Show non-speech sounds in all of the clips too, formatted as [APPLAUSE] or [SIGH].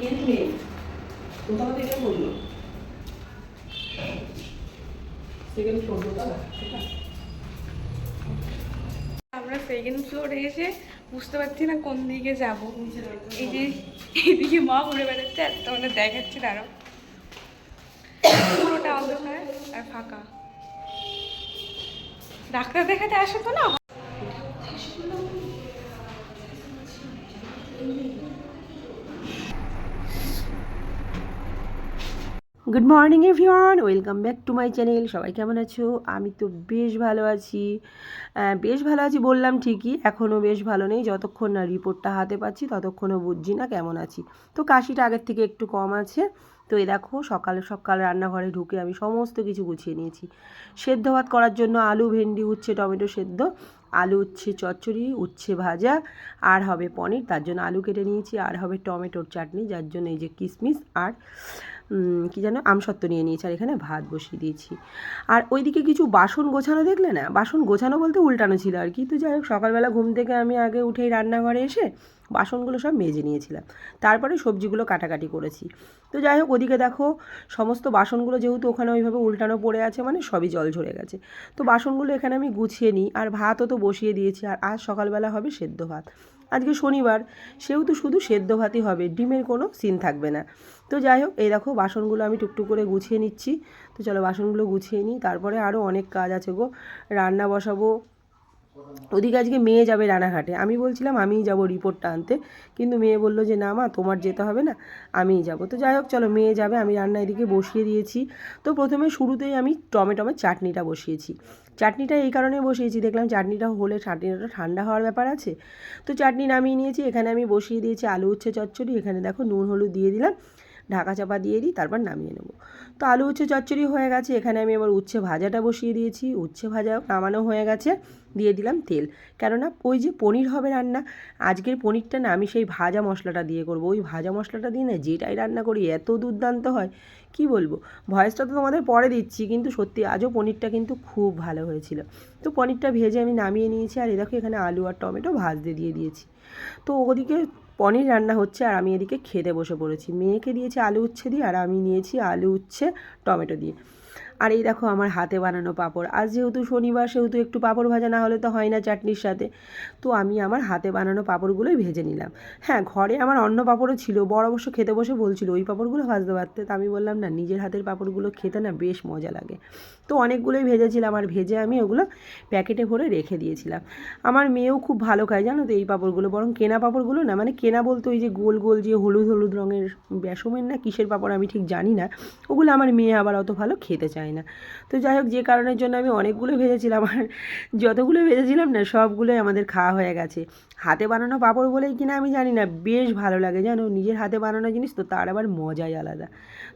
কেন নেই কোথাও থেকে বলল। সেকেন্ড ফ্লোর দোতলা ঠিক আছে? আমরা সেকেন্ড ফ্লোরে এসে বুঝতে পারছি না কোন দিকে যাব। এই যে এইদিকে মা ঘুরে বেড়াচ্ছে আর তোমাদের দেখাচ্ছি তারও পুরোটা অন্ধকার আর ফাঁকা। ডাক্তার দেখাতে আসো তো না? Good morning everyone welcome back to my channel সবাই কেমন আছো? আমি তো বেশ ভালো আছি। বেশ ভালো আছি বললাম ঠিকই এখনও বেশ ভালো নেই। যতক্ষণ না রিপোর্টটা হাতে পাচ্ছি, ততক্ষণও বুঝছি না কেমন আছি। তো কাশিটা আগের থেকে একটু কম আছে। তো এই দেখো, সকালে সকাল রান্নাঘরে ঢুকে আমি সমস্ত কিছু গুছিয়ে নিয়েছি। সেদ্ধ ভাত করার জন্য আলু, ভেন্ডি, উচ্ছে, টমেটো সেদ্ধ। আলু, উচ্ছে, চচ্চড়ি, উচ্ছে ভাজা, আর হবে পনির। তার জন্য আলু কেটে নিয়েছি, আর হবে টমেটোর চাটনি, যার জন্য এই যে কিশমিশ আর কি যেন আমসত্ত্ব নিয়ে নিয়েছি, আর এখানে ভাত বসিয়ে দিয়েছি। আর ওইদিকে কিছু বাসন গোছানো দেখলে না, বাসন গোছানো বলতে উল্টানো ছিল আর কি। তো যাই হোক, সকালবেলা ঘুম থেকে আমি আগে উঠেই রান্নাঘরে এসে বাসনগুলো সব মেজে নিয়েছিলাম। তারপরে সবজিগুলো কাটাকাটি করেছি। তো যাই হোক, ওদিকে দেখো, সমস্ত বাসনগুলো যেহেতু ওখানে ওইভাবে উল্টানো পড়ে আছে মানে সবই জল ঝরে গেছে। তো বাসনগুলো এখানে আমি গুছিয়ে নিই, আর ভাতও তো বসিয়ে দিয়েছি, আর আজ সকালবেলা হবে সেদ্ধ ভাত। আজকে শনিবার, সেহেতু শুধু সেদ্ধ ভাতই হবে, ডিমের কোনো সিন থাকবে না। তো যাই হোক, এই দেখো বাসনগুলো আমি টুকটুক করে গুছিয়ে নিচ্ছি। তো চলো বাসনগুলো গুছিয়ে নিই, তারপরে আরও অনেক কাজ আছে গো। রান্না বসাবো ওদিকে আজকে মেয়ে যাবে রানাঘাটে। আমি বলছিলাম আমিই যাব রিপোর্টটা আনতে। কিন্তু মেয়ে বলল যে, না মা, তোমার যেতে হবে না, আমিই যাব। তো যাই হোক, চলো মেয়ে যাবে। আমি রান্না এদিকে বসিয়ে দিয়েছি। তো প্রথমে শুরুতেই আমি টমেটোমের চাটনিটা বসিয়েছি। চাটনিটা এই কারণে বসিয়েছি। দেখলাম চাটনিটা হলে চাটনিটা ঠান্ডা হওয়ার ব্যাপার আছে। তো চাটনি নামিয়ে নিয়েছি। এখানে আমি বসিয়ে দিয়েছি আলু উচ্ছে চচ্চড়ি। এখানে দেখো নুন, হলুদ দিয়ে দিলাম। ঢাকা চাপা দিয়ে দিই, তারপর নামিয়ে নেব। তো আলু উচ্ছে চচ্চড়ি হয়ে গেছে, এখানে আমি আবার উচ্ছে ভাজাটা বসিয়ে দিয়েছি। উচ্ছে ভাজা নামানো হয়ে গেছে, দিয়ে দিলাম তেল। কেননা ওই যে পনির হবে রান্না, আজকের পনিরটা না আমি সেই ভাজা মশলাটা দিয়ে করব। ওই ভাজা মশলাটা দিয়ে না যেটাই রান্না করি, এত দুর্দান্ত হয়, কি বলব? ভয়েসটা তো তোমাদের পরে দিচ্ছি, কিন্তু সত্যি আজও পনিরটা কিন্তু খুব ভালো হয়েছিল। তো পনিরটা ভেজে আমি নামিয়ে নিয়েছি, আর এ দেখো এখানে আলু আর টমেটো ভাজতে দিয়ে দিয়েছি। তো ওদিকে পনির রান্না হচ্ছে আর আমি এদিকে খেতে বসে পড়েছি। মেয়েকে দিয়েছি আলু উচ্ছে দিয়ে আর আমি নিয়েছি আলু উচ্ছে, টমেটো দিয়ে। আর এই দেখো আমার হাতে বানানো পাঁপড়। আজ যেহেতু শনিবার, সেহেতু একটু পাঁপড় ভাজা না হলে তো হয় না চাটনির সাথে। তো আমি আমার হাতে বানানো পাঁপড়গুলোই ভেজে নিলাম। হ্যাঁ ঘরে আমার অন্য পাঁপড়ও ছিল বড় অবশ্য খেতে বসে বলছিল, ওই পাঁপড়গুলো ভাজতে পারতে? তা আমি বললাম, না, নিজের হাতের পাঁপড়গুলো খেতে না বেশ মজা লাগে। তো অনেকগুলোই ভেজেছিলাম আর ভেজে আমি ওগুলো প্যাকেটে ভরে রেখে দিয়েছিলাম। আমার মেয়েও খুব ভালো খায়, জানো তো এই পাঁপড়গুলো। বরং কেনা পাঁপড়গুলো না মানে কেনা বলতে ওই যে গোল গোল যে হলুদ হলুদ রঙের বেসমের না কিসের পাঁপড় আমি ঠিক জানি না, ওগুলো আমার মেয়ে আবার অত ভালো খেতে চায় না। তো যাই হোক, যে কারণের জন্য আমি অনেকগুলো ভেজেছিলাম আর যতগুলো ভেজেছিলাম না, সবগুলোই আমাদের খাওয়া হয়ে গেছে। হাতে বানানো পাঁপড় বলেই কিনা আমি জানি না, বেশ ভালো লাগে জানো, নিজের হাতে বানানো জিনিস তো তার আবার মজাই আলাদা।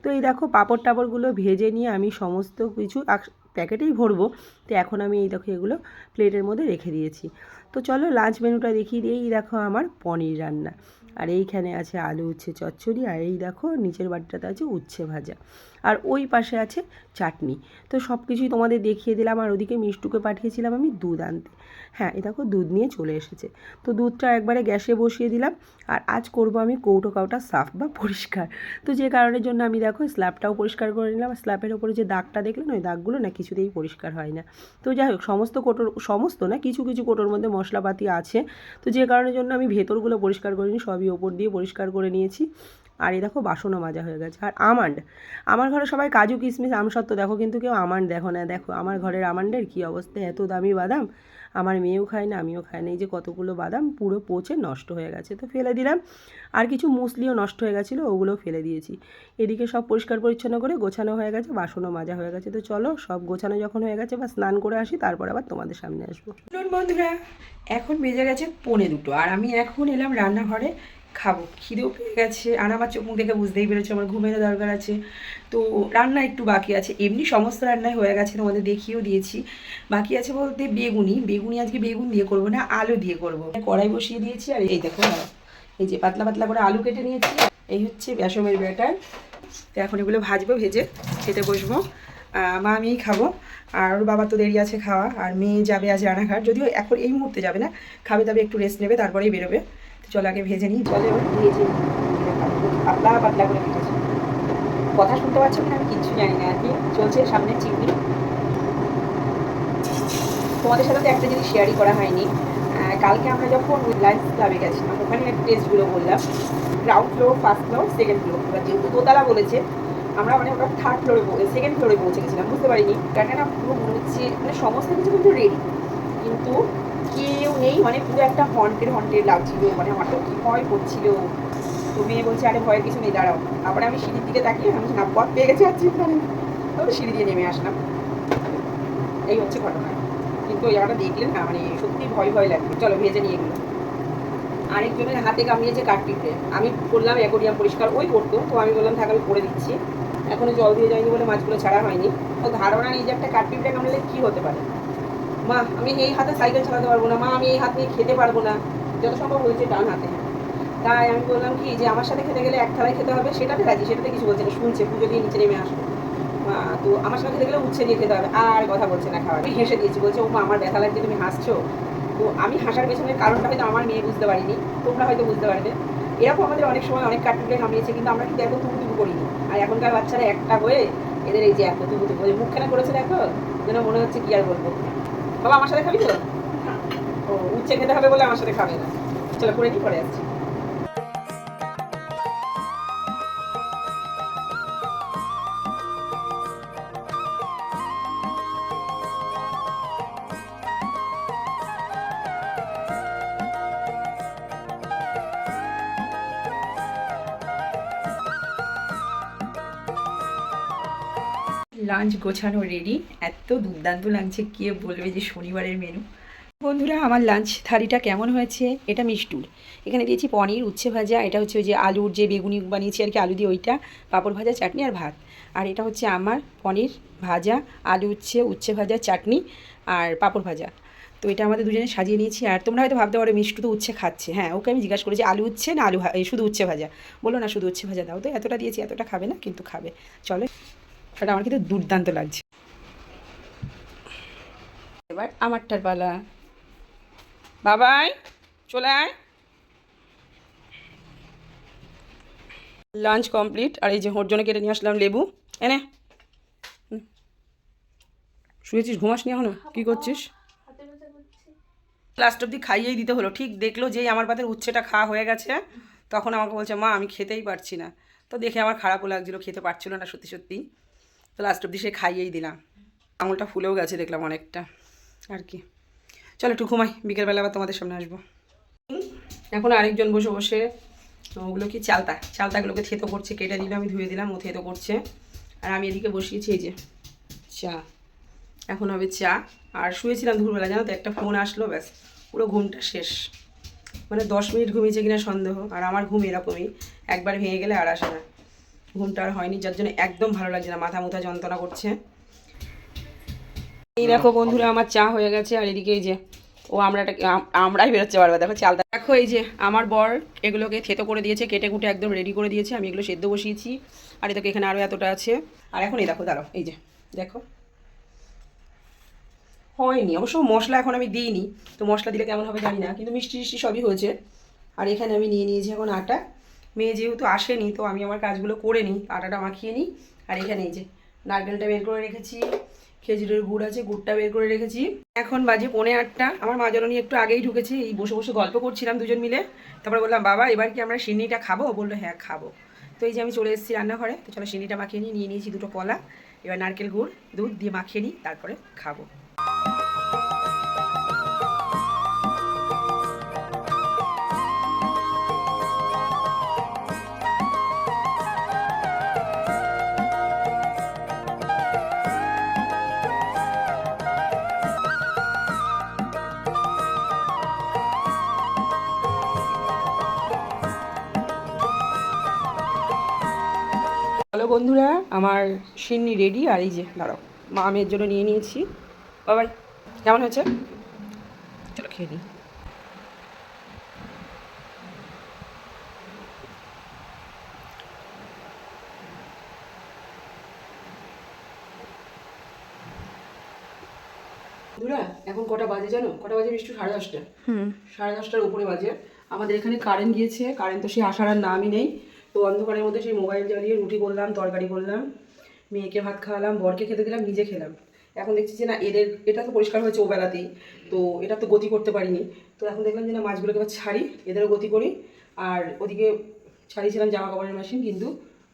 তো এই দেখো পাঁপড় টাপড়গুলো ভেজে নিয়ে আমি সমস্ত কিছু প্যাকেটেই ভরবো। তো এখন আমি এই দেখো এগুলো প্লেটের মধ্যে রেখে দিয়েছি। তো চলো লাঞ্চ মেনুটা দেখিয়ে এই দেখো আমার পনির রান্না। আর এইখানে আছে আলু, উচ্ছে, চচ্চড়ি, আর এই দেখো নিচের বাড়িটাতে আছে উচ্ছে ভাজা। আর ওই পাশে আছে চাটনি। তো সব কিছুই তোমাদের দেখিয়ে দিলাম, আর ওদিকে মিষ্টুকে পাঠিয়েছিলাম আমি দুধ আনতে। হ্যাঁ এই দেখো দুধ নিয়ে চলে এসেছে। তো দুধটা একবারে গ্যাসে বসিয়ে দিলাম, আর আজ করব আমি কৌটো কাউটা সাফ বা পরিষ্কার। তো যে কারণের জন্য আমি দেখো স্ল্যাবটাও পরিষ্কার করে নিলাম। স্ল্যাবের ওপরে যে দাগটা দেখলেন ওই দাগগুলো না কিছুতেই পরিষ্কার হয় না। তো যাই হোক, সমস্ত কোটোর, সমস্ত না, কিছু কিছু কোটোর মধ্যে মশলাপাতি আছে। তো যে কারণের জন্য আমি ভেতরগুলো পরিষ্কার করিনি সবই ওপর দিয়ে পরিষ্কার করে নিয়েছি। আর এই দেখো বাসনও মাজা হয়ে গেছে। আর আমান্ড, আমার ঘরে সবাই কাজু, কিশমিশ, আমসত্ত্ব দেখো, কিন্তু কেউ আমান্ড দেখো না। দেখো, আমার ঘরের আমান্ডের কী অবস্থা? এত দামি বাদাম। আমার মেয়েও খায় না, আমিও খাই না। এই যে কতগুলো বাদাম, পুরো পচে নষ্ট হয়ে গেছে। তো ফেলে দিলাম। আর কিছু মুসলিও নষ্ট হয়ে গেছিল, ওগুলোও ফেলে দিয়েছি। এদিকে সব পরিষ্কার পরিচ্ছন্ন করে গোছানো হয়ে গেছে, বাসনও মাজা হয়ে গেছে। তো চলো, সব গোছানো যখন হয়ে গেছে বা স্নান করে আসি, তারপর আবার তোমাদের সামনে আসব। বন্ধুরা, এখন বেজে গেছে পৌনে দুটো। আর আমি এখন এলাম রান্নাঘরে। খাব। খিদেও পেয়ে গেছে। আর আমার চোখ মুখ দেখে বুঝতেই পেরেছে, আমার ঘুমেরও দরকার আছে। তো রান্না একটু বাকি আছে। এমনি সমস্ত রান্নাই হয়ে গেছে, তোমাদের দেখিয়েও দিয়েছি। বাকি আছে বলতে বেগুনি। বেগুনি আজকে বেগুন দিয়ে করব না, আলু দিয়ে করব। কড়াই বসিয়ে দিয়েছি, আর এই দেখো এই যে পাতলা পাতলা করে আলু কেটে নিয়েছি। এই হচ্ছে বেসমের ব্যাটার। তো এখন এগুলো ভাজবো, ভেজে খেতে বসবো। মা আমিই খাব। আর ওর বাবা তো দেরি আছে খাওয়া, আর মেয়ে যাবে আজ রানাঘাট যদিও এখন এই মুহূর্তে যাবে না, খাবে তবে একটু রেস্ট নেবে, তারপরেই বেরোবে। চলো আগে ভেজে নিই এবার ভেজে। পাতলা পাতলা করে কেটেছি। কথা শুনতে পাচ্ছ কিনা আমি কিচ্ছু জানি না। আর কি চলছে সামনে চিংড়ি। তোমাদের সাথে তো একটা জিনিস শেয়ারই করা হয়নি। কালকে আমরা যখন লাইফ ক্লাবে গেছিলাম, ওখানে টেস্টগুলো বললাম। Ground floor first floor second floor এবার যেহেতু দোতলা বলেছে, আমরা মানে ওটা থার্ড ফ্লোরে সেকেন্ড ফ্লোরে পৌঁছে গেছিলাম, বুঝতে পারিনি। কেন না পুরো মনে হচ্ছে মানে সমস্ত কিছু কিন্তু রেডি কিন্তু নেই মানে পুরো একটা হন্টেড হন্টেড লাগছিল মানে তো কি ভয় করছিল। তো মেয়ে বলছে, আরে, ভয়ের কিছু নেই, দাঁড়াও। তারপরে আমি সিঁড়ির দিকে তাকিয়ে আমি না, পথ পেয়ে গেছি আর নেই। তারপরে সিঁড়ি দিয়ে নেমে আসলাম। এই হচ্ছে ঘটনা। কিন্তু ওই জায়গাটা দেখলেন না মানে সত্যি ভয় ভয় লাগবে। চলো, ভেজে নিয়ে গেলো আরেকজনের হাতে কামিয়েছে কাঠটিতে। আমি করলাম অ্যাকোরিয়াম পরিষ্কার। ওই করতো। তো আমি বললাম, থাক, আমি করে দিচ্ছি। এখনও জল দিয়ে যায়নি বলে মাছগুলো ছাড়া হয়নি। তো ধারণা নেই যে একটা কাঠপিপটা কামড়ালে কী হতে পারে। মা, আমি এই হাতে সাইকেল চালাতে পারব না। মা, আমি এই হাত নিয়ে খেতে পারব না। যত সম্ভব হয়েছে ডান হাতে। তাই আমি বললাম কি, যে আমার সাথে খেতে গেলে এক থালায় খেতে হবে সেটাতে রাজি, সেটাতে কিছু বলছে না, শুনছে, পুজো দিয়ে নিচে নেমে আসব তো আমার সাথে খেতে গেলে উচ্ছে দিয়ে খেতে হবে, আর কথা বলছে না খাওয়ার। আমি হেসে দিয়েছি, বলছে ও মা আমার ব্যথা লাগছে, তুমি হাসছো? তো আমি হাসার পেছনের কারণটা হয়তো আমার মেয়ে বুঝতে পারিনি, তোমরা হয়তো বুঝতে পারবে। এরকম আমাদের অনেক সময় অনেক কাটুকে কামিয়েছে কিন্তু আমরা কিন্তু এত তুবু করিনি। আর এখনকার বাচ্চারা একটা হয়ে এদের এই যে এত তুবু মুখখানা করেছে দেখো, যেন মনে হচ্ছে কি আর বলব। বাবা আমার সাথে খাবি তো? ও, উচ্ছে খেতে হবে বলে আমার সাথে খাবে না। চলো করে নিই পরে আসছি। লাঞ্চ গোছানো রেডি। দুর্দান্ত লাগছে, কে বলবে যে শনিবারের মেনু বন্ধুরা, আমার লাঞ্চ থালিটা কেমন হয়েছে? এটা মিষ্টুর। এখানে দিয়েছি পনির, উচ্ছে ভাজা, এটা হচ্ছে ওই যে আলুর যে বেগুনি বানিয়েছি আর কি, আলু দিয়ে ওইটা, পাঁপড় ভাজা, চাটনি আর ভাত। আর এটা হচ্ছে আমার পনির ভাজা, আলু, উচ্ছে উচ্ছে ভাজা, চাটনি আর পাঁপড় ভাজা। তো এটা আমাদের দুজনে সাজিয়ে নিয়েছি। আর তোমরা হয়তো ভাবতে পারো, মিষ্টু তো উচ্ছে খাচ্ছে। হ্যাঁ ওকে আমি জিজ্ঞাসা করেছি, আলু উচ্ছে না আলু শুধু উচ্ছে ভাজা? বলো না, শুধু উচ্ছে ভাজা, দাও। তো এতটা দিয়েছি, এতটা খাবে না, কিন্তু খাবে। চলো। এটা আমার কিন্তু দুর্দান্ত লাগছে। এবার আমারটার পালা। বাবাই, চলে আয়। লাঞ্চ কমপ্লিট, আর এই যে ওর জন্য কেটে নিয়ে আসলাম লেবু। এনে। শুয়েছিস, ঘুমাস নি এখনও? কী করছিস? লাস্ট অব্দি খাইয়েই দিতে হলো। ঠিক দেখল যেই আমার পাতের উচ্ছেটা খাওয়া হয়ে গেছে, তখন আমাকে বলছে, মা, আমি খেতেই পারছি না। তো দেখে আমার খারাপও লাগছিল, খেতে পারছিল না সত্যি সত্যি। তো লাস্ট অব্দি সে খাইয়েই দিলাম। আঙুলটা ফুলেও গেছে দেখলাম অনেকটা। আর কি। চলো একটু ঘুমাই, বিকেলবেলা আবার তোমাদের সামনে আসব। এখন আরেকজন বসে বসে ওগুলো কি চালতা? চালতাগুলোকে থেতো করছে, কেটে দিলাম আমি ধুয়ে দিলাম, ও থেতো করছে। আর আমি এদিকে বসিয়েছি, এই যে চা। এখন হবে চা। আর শুয়েছিলাম দুপুরবেলা, জানো তো, একটা ফোন আসলো, ব্যাস, পুরো ঘুমটা শেষ। মানে দশ মিনিট ঘুমিয়েছে কিনা সন্দেহ, আর আমার ঘুম এরকমই। একবার ভেঙে গেলে আর আসে না। ঘুমটা আর হয়নি, যার জন্য একদম ভালো লাগছে না, মাথা মুথা যন্ত্রণা করছে। এই দেখো বন্ধুরা আমার চা হয়ে গেছে আর এদিকে এই যে ও আমরাটা আম- আমরাই বেরোচ্ছে বারবার দেখো চালটা দেখো এই যে আমার বর এগুলোকে থেতো করে দিয়েছে কেটে কুটে একদম রেডি করে দিয়েছে আমি এগুলো সেদ্ধ বসিয়েছি আর এই দেখো এখানে আরও এতটা আছে। আর এখন এই দেখো দাঁড়াও এই যে দেখো। হয়নি অবশ্য মশলা এখন আমি দিইনি তো মশলা দিলে কেমন হবে জানি না কিন্তু মিষ্টি মিষ্টি সবই হয়েছে। আর এখানে আমি নিয়ে নিয়েছি এখন আটা। মেয়ে যেহেতু আসেনি তো আমি আমার কাজগুলো করে নিই আটাটা মাখিয়ে নিই। আর এখানে এই যে নারকেলটা বের করে রেখেছি। খেজুরের গুড় আছে, গুড়টা বের করে রেখেছি। এখন বাজে পৌনে আটটা। আমার মা জননী একটু আগেই ঢুকেছে, এই বসে বসে গল্প করছিলাম দুজন মিলে। তারপরে বললাম, বাবা, এবার কি আমরা সিন্নিটা খাব? বলল হ্যাঁ খাব। তো এই যে আমি চলে এসেছি রান্নাঘরে, তো চলো সিন্নিটা মাখিয়ে নিয়ে নিয়েছি দুটো কলা, এবার নারকেল গুড়, দুধ দিয়ে মাখিয়ে নিই, তারপরে খাব। বন্ধুরা আমার সিন্নি রেডি আর এই যে দাঁড়াও। মা আমের জন্য নিয়ে নিয়েছি। বাবাই কেমন হয়েছে? চলো খেয়ে নিই। বন্ধুরা এখন কটা বাজে জানো? কটা বাজে মিষ্টি সাড়ে দশটা। সাড়ে দশটার উপরে বাজে। আমাদের এখানে কারেন্ট গিয়েছে। কারেন্ট তো সে আসার আর নামই নেই। তো অন্ধকারের মধ্যে সেই মোবাইল জ্বালিয়ে রুটি করলাম, তরকারি করলাম, মেয়েকে ভাত খাওয়ালাম, বরকে খেতে দিলাম, নিজে খেলাম। এখন দেখছি যে না, এদের, এটা তো পরিষ্কার হয়েছে ওবেলাতেই বেলাতেই তো এটা তো গতি করতে পারিনি। তো এখন দেখলাম যে না, মাছগুলোকে এবার ছাড়ি, এদেরও গতি করি। আর ওদিকে ছাড়িয়েছিলাম জামা কাপড়ের মেশিন কিন্তু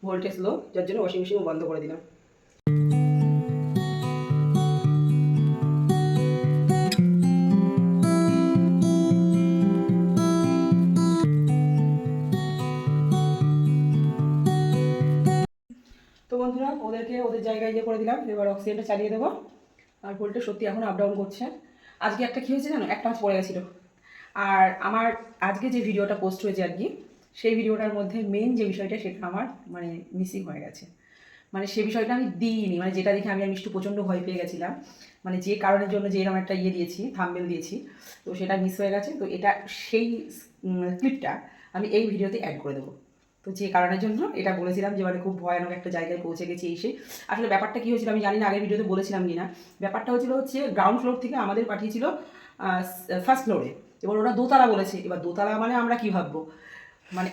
ভোল্টেজ লো যার জন্য ওয়াশিং মেশিনও বন্ধ করে দিলাম। করে দিলাম, এবার অক্সিজেনটা চালিয়ে দেবো। আর ভোল্টেজ সত্যি এখন আপ ডাউন করছে। আজকে একটা কী হয়েছে জানো? একটা মাছ পড়ে গেছিল। আর আমার আজকে যে ভিডিওটা পোস্ট হয়েছে আর কি, সেই ভিডিওটার মধ্যে মেন যে বিষয়টা, সেটা আমার মানে মিসিং হয়ে গেছে। মানে সে বিষয়টা আমি দিইনি। মানে যেটা দেখে আমি আর মিষ্টু প্রচণ্ড ভয় পেয়ে গেছিলাম। মানে যে কারণের জন্য যে এরকম একটা ইয়ে দিয়েছি থাম্বেল দিয়েছি, তো সেটা মিস হয়ে গেছে। তো এটা সেই ক্লিপটা আমি এই ভিডিওতে অ্যাড করে দেবো। তো যে কারণের জন্য এটা বলেছিলাম যে মানে খুব ভয়ানক একটা জায়গায় পৌঁছে গেছি এসে। আসলে ব্যাপারটা কী হয়েছিল আমি জানি না, আগের ভিডিওতে বলেছিলাম কি না ব্যাপারটা হচ্ছিল হচ্ছে গ্রাউন্ড ফ্লোর থেকে আমাদের পাঠিয়েছিল ফার্স্ট ফ্লোরে এবার ওরা দোতলা বলেছে, এবার দোতলা মানে আমরা কী ভাববো? মানে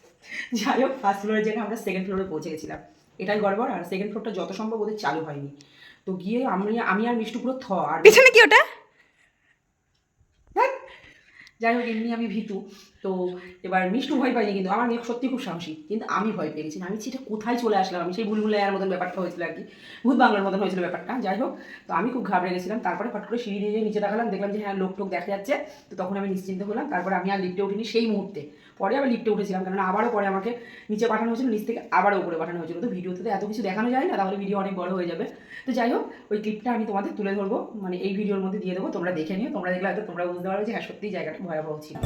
[LAUGHS] যাই হোক ফার্স্ট ফ্লোরের জায়গায় আমরা সেকেন্ড ফ্লোরে পৌঁছে গেছিলাম। এটাই গড়বড়, আর সেকেন্ড ফ্লোরটা যত সম্ভব ওদের চালু হয়নি। তো গিয়ে আমি আমি আর মিষ্টু পুরো থ, আর পিছনে কি ওটা। যাই হোক, এমনি আমি ভীতু। তো এবার মিষ্টু ভয় পাইনি, কিন্তু আমার মেয়ে সত্যি খুব সাহসী, কিন্তু আমি ভয় পেয়ে গেছি। আমি সেটা কোথায় চলে আসলাম? আমি সেই ভুলভুলাইয়ার মতন ব্যাপারটা হয়েছিল আর কি, ভূত বাংলার মতন হয়েছিল ব্যাপারটা। যাই হোক, তো আমি খুব ঘাবড়ে গেছিলাম। তারপরে ফট করে সিঁড়ি দিয়ে নিচে দেখালাম দেখলাম যে হ্যাঁ লোক টোক দেখা যাচ্ছে। তো তখন আমি নিশ্চিন্ত হলাম। তারপরে আমি আর লিফটে উঠিনি সেই মুহূর্তে। পরে আবার লিফটে উঠেছিলাম কারণ আবারও পরে আমাকে নিচে পাঠানো হয়েছিল, নিচ থেকে আবারও উপরে পাঠানো হয়েছিল। তো ভিডিওতে তো এত কিছু দেখানো যায় না, তাহলে ভিডিও অনেক বড় হয়ে যাবে। তো যাই হোক, ওই ক্লিপটা আমি তোমাদের তুলে ধরবো মানে এই ভিডিওর মধ্যে দিয়ে দেবো, তোমরা দেখে নিও, তোমরা দেখলে হয়তো তোমরা বুঝতে পারবে যে হ্যাঁ সত্যিই জায়গাটা ভয়াবহ ছিল।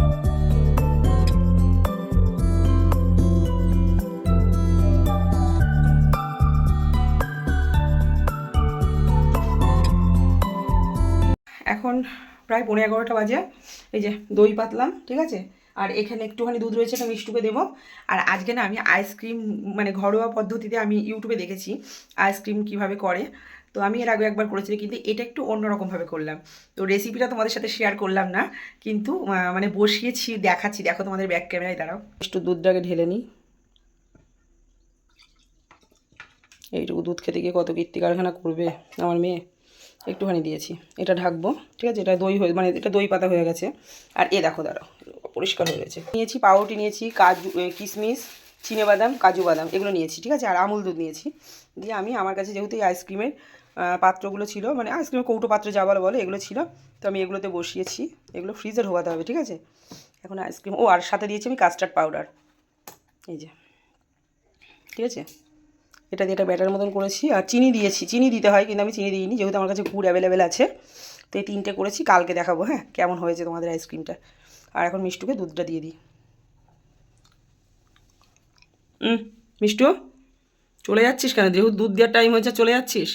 এখন প্রায় পনেরো এগারোটা বাজে, এই যে দই পাতলাম, ঠিক আছে? আর এখানে একটুখানি দুধ রয়েছে এটা মিষ্টুকে দেবো। আর আজকে না আমি আইসক্রিম মানে ঘরোয়া পদ্ধতিতে আমি ইউটিউবে দেখেছি আইসক্রিম কীভাবে করে। তো আমি এর আগে একবার করেছিলাম, কিন্তু এটা একটু অন্যরকমভাবে করলাম। তো রেসিপিটা তোমাদের সাথে শেয়ার করলাম না, কিন্তু মানে বসিয়েছি, দেখাচ্ছি। দেখো তোমাদের ব্যাক ক্যামেরায় দাঁড়াও। একটু দুধটাকে ঢেলে নিই। এইটুকু দুধ খেতে গিয়ে কত কীর্তি, কারখানা করবে আমার মেয়ে। একটুখানি দিয়েছি। এটা ঢাকবো, ঠিক আছে? এটা দই হয়ে মানে এটা দই পাতা হয়ে গেছে। আর এ দেখো, দাঁড়াও। পরিষ্কার হয়ে গেছে। নিয়েছি পাউরুটি, নিয়েছি কাজু কিশমিশ, চিনে বাদাম, কাজু বাদাম, এগুলো নিয়েছি, ঠিক আছে? আর আমুল দুধ নিয়েছি। দিয়ে আমি, আমার কাছে যেহেতু এই আইসক্রিমের পাত্রগুলো ছিল মানে আইসক্রিমের কৌটো পাত্র যা বলো বলো, এগুলো ছিল, তো আমি এগুলোতে বসিয়েছি। এগুলো ফ্রিজে ঢোকাতে হবে, ঠিক আছে? এখন আইসক্রিম, ও, আর সাথে দিয়েছি আমি কাস্টার্ড পাউডার। এই যে, ঠিক আছে? এটা দিয়ে এটা ব্যাটার মতন করেছি, আর চিনি দিয়েছি, চিনি দিতে হয়, কিন্তু আমি চিনি দিইনি, যেহেতু আমার কাছে গুড় অ্যাভেলেবেল আছে, তো এই তিনটে করেছি, কালকে দেখাবো হ্যাঁ? কেমন হয়েছে তোমাদের আইসক্রিমটা? আর এখন মিষ্টুকে দুধটা দিয়ে দিই। হুম মিষ্টু চলে যাচ্ছিস কেন? যেহেতু দুধ দেওয়ার টাইম হয়েছে চলে যাচ্ছিস?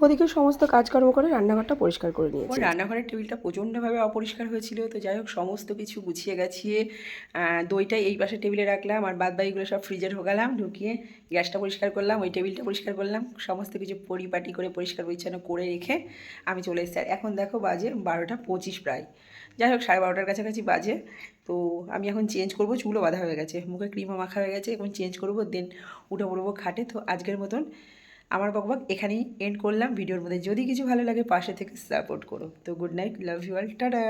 ওদিকে সমস্ত কাজকর্ম করে রান্নাঘরটা পরিষ্কার করে নিয়েছি। রান্নাঘরের টেবিলটা প্রচণ্ডভাবে অপরিষ্কার হয়েছিল তো যাই হোক সমস্ত কিছু গুছিয়ে গাছিয়ে আহ, দইটা এই পাশে টেবিলে রাখলাম আর বাদ বাকিগুলো সব ফ্রিজে ঢোকালাম ঢুকিয়ে গ্যাসটা পরিষ্কার করলাম ওই টেবিলটা পরিষ্কার করলাম সমস্ত কিছু পরিপাটি করে পরিষ্কার পরিচ্ছন্ন করে রেখে আমি চলে এসেছি। আর এখন দেখো বাজে বারোটা পঁচিশ প্রায়। যাই হোক, সাড়ে বারোটার কাছাকাছি বাজে। তো আমি এখন চেঞ্জ করব, চুলও বাঁধা হয়ে গেছে। মুখে ক্রিমও মাখা হয়ে গেছে, এখন চেঞ্জ করব দেন উঠে পড়ব খাটে। তো আজকের মতন আমার বকবক এখানেই এন্ড করলাম। ভিডিওর মধ্যে যদি কিছু ভালো লাগে, পাশে থেকে সাপোর্ট করো। তো good night love you all tata!